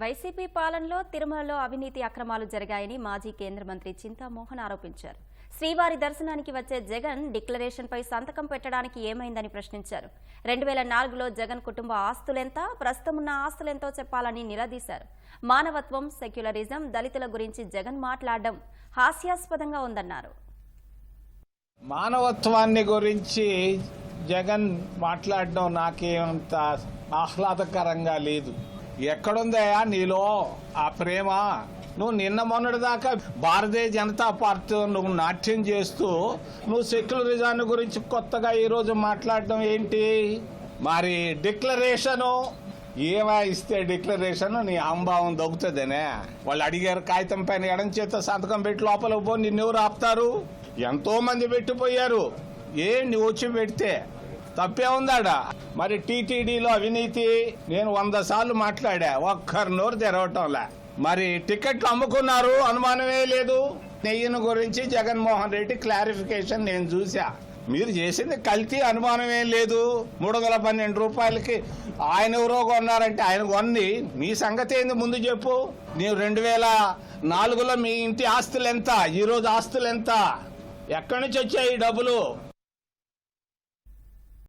YCP పాలనలో తిరుమలలో అవినీతి అక్రమాలు జరిగాయని మాజీ కేంద్ర మంత్రి చింతామోహన్ ఆరోపించారు. శ్రీవారి దర్శనానికి వచ్చే జగన్ డిక్లరేషన్పై సంతకం పెట్టడానికి ఏమైందని ప్రశ్నించారు. రెండు వేల నాలుగులో జగన్ కుటుంబ ఆస్తులెంత ప్రస్తుతం ఉన్న ఆస్తులెంతో చెప్పాలని నిలదీశారు. మానవత్వం సెక్యులరిజం దళితుల గురించి జగన్ మాట్లాడడం హాస్యాస్పదంగా ఉందన్నారు. మానవత్వాన్ని గురించి జగన్ మాట్లాడడం నాకేమంత ఆహ్లాదకరంగా లేదు. ఎక్కడుందయా నీలో? ఆ ప్రేమ? నువ్వు నిన్న మొన్నటి దాకా భారతీయ జనతా పార్టీ నువ్వు నాట్యం చేస్తూ నువ్వు సెక్యులరిజాన్ని గురించి కొత్తగా ఈరోజు మాట్లాడడం ఏంటి? మరి డిక్లరేషను ఏమా ఇస్తే డిక్లరేషన్ నీ అంభావం దొక్కుతుందనే వాళ్ళు అడిగారు కాగితం పైన ఎడం చేత సంతకం పెట్టి లోపలికి పో నిన్నెవరు ఆపుతారు? ఎంతో మంది పెట్టిపోయారు. ఏ నువ్వు వచ్చి పెడితే తప్పే ఉందాడ? మరి టీటీడీలో అవినీతి నేను వంద సార్లు మాట్లాడా ఒక్కరి నోరు తెరవటంలా. మరి టికెట్లు అమ్ముకున్నారు అనుమానమే లేదు. నెయ్యిని గురించి జగన్మోహన్ రెడ్డి క్లారిఫికేషన్ నేను చూసా మీరు చేసింది కల్తీ అనుమానం ఏం లేదు. మూడు వందల పన్నెండు రూపాయలకి ఆయన ఎవరో కొన్నారంటే ఆయన కొన్ని. మీ సంగతి ఏంది ముందు చెప్పు. నీవు రెండు వేల నాలుగులో మీ ఇంటి ఆస్తులు ఎంత ఈరోజు ఆస్తులు ఎంత ఎక్కడి నుంచి వచ్చాయి డబ్బులు?